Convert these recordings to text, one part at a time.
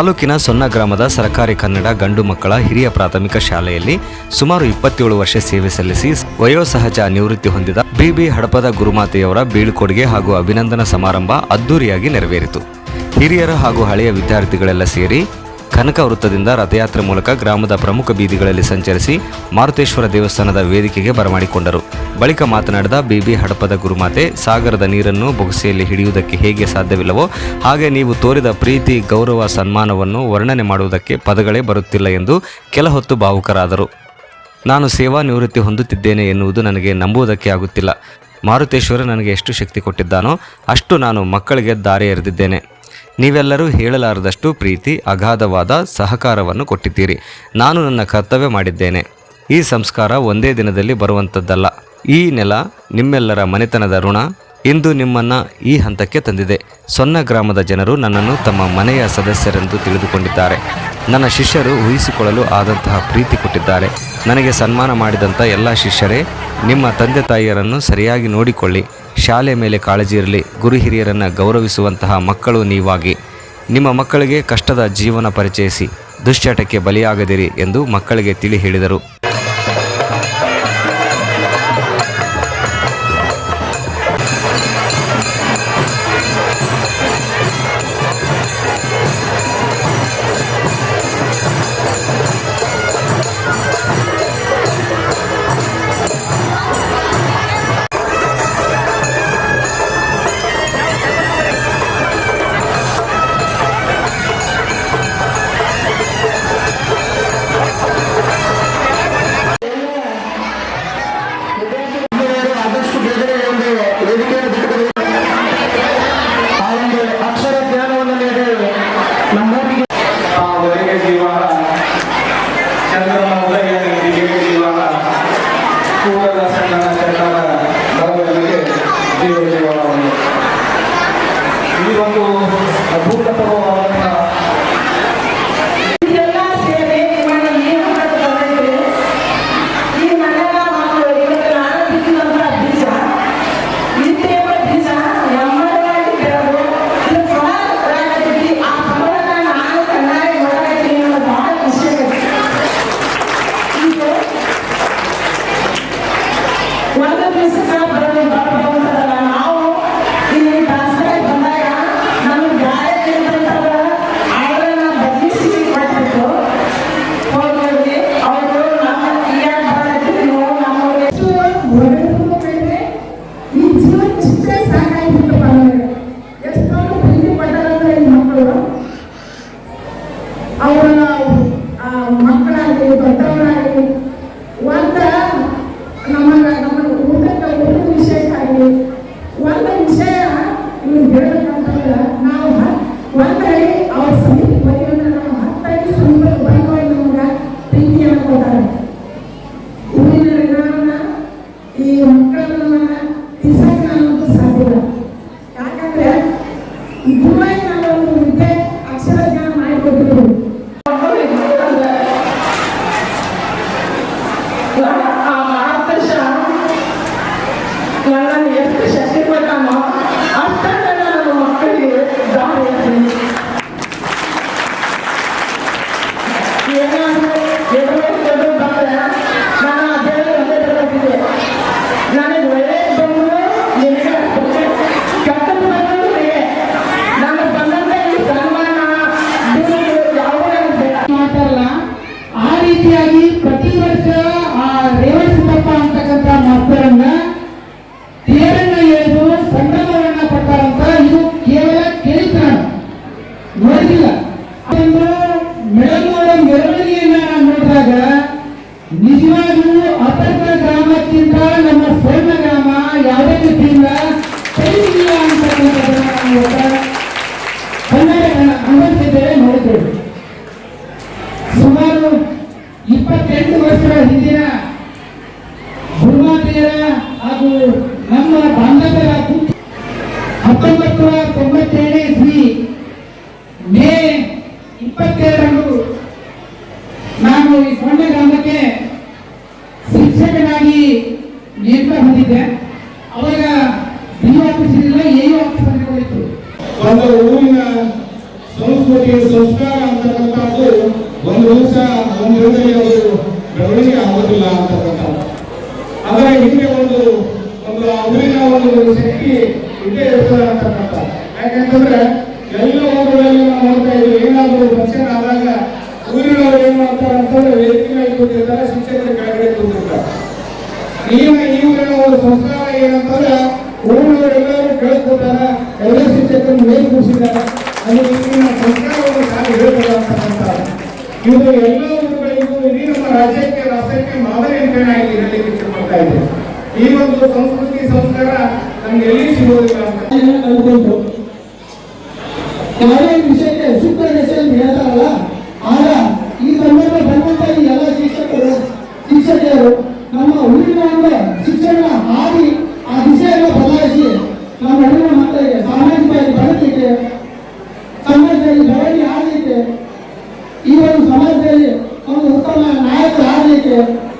ತಾಲೂಕಿನ ಸೊನ್ನ ಗ್ರಾಮದ ಸರ್ಕಾರಿ ಕನ್ನಡ ಗಂಡು ಮಕ್ಕಳ ಹಿರಿಯ ಪ್ರಾಥಮಿಕ ಶಾಲೆಯಲ್ಲಿ ಸುಮಾರು ಇಪ್ಪತ್ತೇಳು ವರ್ಷ ಸೇವೆ ಸಲ್ಲಿಸಿ ವಯೋಸಹಜ ನಿವೃತ್ತಿ ಹೊಂದಿದ ಬಿಬಿ ಹಡಪದ ಗುರುಮಾತೆಯವರ ಬೀಳ್ಕೊಡುಗೆ ಹಾಗೂ ಅಭಿನಂದನಾ ಸಮಾರಂಭ ಅದ್ದೂರಿಯಾಗಿ ನೆರವೇರಿತು. ಹಿರಿಯರ ಹಾಗೂ ಹಳೆಯ ವಿದ್ಯಾರ್ಥಿಗಳೆಲ್ಲ ಸೇರಿ ಕನಕ ವೃತ್ತದಿಂದ ರಥಯಾತ್ರೆ ಮೂಲಕ ಗ್ರಾಮದ ಪ್ರಮುಖ ಬೀದಿಗಳಲ್ಲಿ ಸಂಚರಿಸಿ ಮಾರುತೇಶ್ವರ ದೇವಸ್ಥಾನದ ವೇದಿಕೆಗೆ ಬರಮಾಡಿಕೊಂಡರು. ಬಳಿಕ ಮಾತನಾಡಿದ ಬಿಬಿ ಹಡಪದ ಗುರುಮಾತೆ, ಸಾಗರದ ನೀರನ್ನು ಬೊಗಸೆಯಲ್ಲಿ ಹಿಡಿಯುವುದಕ್ಕೆ ಹೇಗೆ ಸಾಧ್ಯವಿಲ್ಲವೋ, ಹಾಗೆ ನೀವು ತೋರಿದ ಪ್ರೀತಿ, ಗೌರವ, ಸನ್ಮಾನವನ್ನು ವರ್ಣನೆ ಮಾಡುವುದಕ್ಕೆ ಪದಗಳೇ ಬರುತ್ತಿಲ್ಲ ಎಂದು ಕೆಲ ಹೊತ್ತು ಭಾವುಕರಾದರು. ನಾನು ಸೇವಾ ನಿವೃತ್ತಿ ಹೊಂದುತ್ತಿದ್ದೇನೆ ಎನ್ನುವುದು ನನಗೆ ನಂಬುವುದಕ್ಕೆ ಆಗುತ್ತಿಲ್ಲ. ಮಾರುತೇಶ್ವರ ನನಗೆ ಎಷ್ಟು ಶಕ್ತಿ ಕೊಟ್ಟಿದ್ದಾನೋ, ಅಷ್ಟು ನಾನು ಮಕ್ಕಳಿಗೆ ದಾರಿ ಎರೆದಿದ್ದೇನೆ ನೀವೆಲ್ಲರೂ ಹೇಳಲಾರದಷ್ಟು ಪ್ರೀತಿ, ಅಗಾಧವಾದ ಸಹಕಾರವನ್ನು ಕೊಟ್ಟಿದ್ದೀರಿ. ನಾನು ನನ್ನ ಕರ್ತವ್ಯ ಮಾಡಿದ್ದೇನೆ. ಈ ಸಂಸ್ಕಾರ ಒಂದೇ ದಿನದಲ್ಲಿ ಬರುವಂಥದ್ದಲ್ಲ. ಈ ನೆಲ ನಿಮ್ಮೆಲ್ಲರ ಮನೆತನದ ಋಣ. ಇಂದು ನಿಮ್ಮನ್ನು ಈ ಹಂತಕ್ಕೆ ತಂದಿದೆ. ಸೊನ್ನ ಗ್ರಾಮದ ಜನರು ನನ್ನನ್ನು ತಮ್ಮ ಮನೆಯ ಸದಸ್ಯರೆಂದು ತಿಳಿದುಕೊಂಡಿದ್ದಾರೆ. ನನ್ನ ಶಿಷ್ಯರು ಊಹಿಸಿಕೊಳ್ಳಲು ಆದಂತಹ ಪ್ರೀತಿ ಕೊಟ್ಟಿದ್ದಾರೆ. ನನಗೆ ಸನ್ಮಾನ ಮಾಡಿದಂಥ ಎಲ್ಲ ಶಿಷ್ಯರೇ, ನಿಮ್ಮ ತಂದೆ ತಾಯಿಯರನ್ನು ಸರಿಯಾಗಿ ನೋಡಿಕೊಳ್ಳಿ. ಶಾಲೆ ಮೇಲೆ ಕಾಳಜಿ ಇರಲಿ. ಗುರು ಹಿರಿಯರನ್ನು ಗೌರವಿಸುವಂತಹ ಮಕ್ಕಳು ನೀವಾಗಿ. ನಿಮ್ಮ ಮಕ್ಕಳಿಗೆ ಕಷ್ಟದ ಜೀವನ ಪರಿಚಯಿಸಿ. ದುಶ್ಚಟಕ್ಕೆ ಬಲಿಯಾಗದಿರಿ ಎಂದು ಮಕ್ಕಳಿಗೆ ತಿಳಿ ಹೇಳಿದರು. ನೀವು ನಾವು ಒಂದರಿ ಅವ್ರ ಸಮಿತಿ ಬರೆಯೋದ್ರೆ ನಾವು ಹತ್ತೈದು ಸಮಿತಿ ಬಂದವರು ನಮ್ಗೆ ಪ್ರೀತಿಯನ್ನು ಕೊಡ್ತಾರೆ. ಊರಿನ ಋಣವನ್ನ, ಈ ಮಕ್ಕಳನ್ನ ಇಲ್ಲ. ಯಾಕಂದ್ರೆ ಗುರುವಾಗಿ ರೀತಿಯಾಗಿ ಪ್ರತಿ ವರ್ಷ ಆ ರೇವಣಸಿದ್ದಪ್ಪ ಅಂತಕ್ಕಂಥ ಮಾಸ್ತರನ್ನ ತೇರನ್ನ ಎಳೆದು ಸಂಭ್ರಮವನ್ನ ಕೊಡ್ತಾರಂತ ಇದು ಕೇವಲ ಕೇಳಿದ್ರೆ ನೋಡಿಲ್ಲ ಅದೊಂದು ಮೆರವಣಿಗೆ ಮೆರವಣಿಗೆಯನ್ನ ನೋಡಿದಾಗ ನಿಜವಾಗಿಯೂ ಅಪರ್ಣ ಗ್ರಾಮಕ್ಕಿಂತ ನಮ್ಮ ಸ್ವರ್ಣ ಗ್ರಾಮ ಯಾವುದೇ ರೀತಿಯಿಂದ ಕೈಗಿಲ್ಲ ಅಂತಕ್ಕಂಥದ್ದನ್ನ ನಾವು ಇವತ್ತ ಕನ್ನಡ ಅನುಭವಿಸಿದ್ದೇವೆ ನೋಡಿದ್ದೇವೆ ಸುಮಾರು ಇಪ್ಪತ್ತೆಂಟು ವರ್ಷಗಳ ಹಿಂದಿನ ಗುರುಮಾತೆಯರ ಹಾಗೂ ನಮ್ಮ ಬಾಂಧವ್ಯರ ಹತ್ತೊಂಬತ್ತು ತೊಂಬತ್ತೇಳನೇ ಇಸ್ವಿ ಮೇ ಇಪ್ಪತ್ತೆರಡರಂದು ನಾನು ಈ ಸೊಂಡ ಗ್ರಾಮಕ್ಕೆ ಶಿಕ್ಷಕನಾಗಿ ನೇಮಕ ಹೊಂದಿದ್ದೆ. ಅವಾಗ ಬಿ ಆಫೀಸ್ ಇರಲಿಲ್ಲ ಎ ಆಫೀಸ್ ಹೋಯಿತು ಒಂದು ಊರಿನ ಸಂಸ್ಕೃತಿ ಸಂಸ್ಕಾರ ಅಂತಕ್ಕಂಥದ್ದು ಒಂದು ದಿವಸ ಒಂದು ದಿನದಲ್ಲಿ ಒಂದು ಬೆಳವಣಿಗೆ ಆಗೋದಿಲ್ಲ ಅಂತಕ್ಕಂಥ ಅದರ ಹಿಂದೆ ಒಂದು ಒಂದು ಆ ಊರಿನ ಒಂದು ಶಕ್ತಿ ಇದೇ ಇರ್ತದೆ ಅಂತಕ್ಕಂಥ ಯಾಕಂತಂದ್ರೆ ಎಲ್ಲ ಊರುಗಳಲ್ಲಿ ನಾವು ನೋಡ್ತಾ ಇದ್ದೀವಿ, ಏನಾದರೂ ಆದಾಗ ಊರಿನವರು ಏನು ಮಾಡ್ತಾರೆ ಅಂತಂದ್ರೆ ವೇದಿಕೆ ಮೇಲೆ ಕೂತಿರ್ತಾರೆ, ಶಿಕ್ಷಕರ ಕೆಳಗಡೆ ಕೂತಿರ್ತಾರೆ. ಈಗ ಈ ಊರಿನ ಒಂದು ಸಂಸ್ಕಾರ ಏನಂತಂದ್ರೆ ಊರಿನವರೆಲ್ಲರೂ ಕೇಳ್ಕೊತಾರೆ, ಎಲ್ಲ ಶಿಕ್ಷಕರು ಮೇಲೆ ಕೂರಿಸಿದ್ದಾರೆ. ಅದು ಈಗಿನ ಸಂಸ್ಕಾರವನ್ನು ಸಾರಿ ಹೇಳ್ತಾರೆ. ಅಂತಕ್ಕಂಥ ಇದು ಎಲ್ಲ ಊರುಗಳಿಗೂ ಇಡೀ ನಮ್ಮ ರಾಜ್ಯಕ್ಕೆ, ರಾಷ್ಟ್ರಕ್ಕೆ ಮಾದರಿ ಆಗಿ ಹೇಳಲಿಕ್ಕೆ ಇಷ್ಟಪಡ್ತಾ ಇದೆ ಈ ಒಂದು ಸಂಸ್ಕೃತಿ ಸಂಸ್ಕಾರ ನಮ್ಗೆ ಎಲ್ಲಿ ಸಿಗೋದಿಲ್ಲ ಅಂತ. ಕಲ್ತ್ಕೊಂಡು ಯಾವುದೇ ವಿಷಯಕ್ಕೆ ಸೂಕ್ತ ಹೇಳ್ತಾರಲ್ಲ, ಆಗ ಈ ಸಂದರ್ಭ ಬಂದಂತ 对对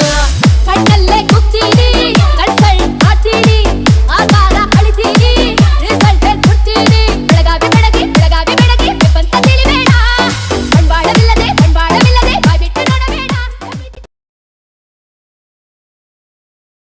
I like a.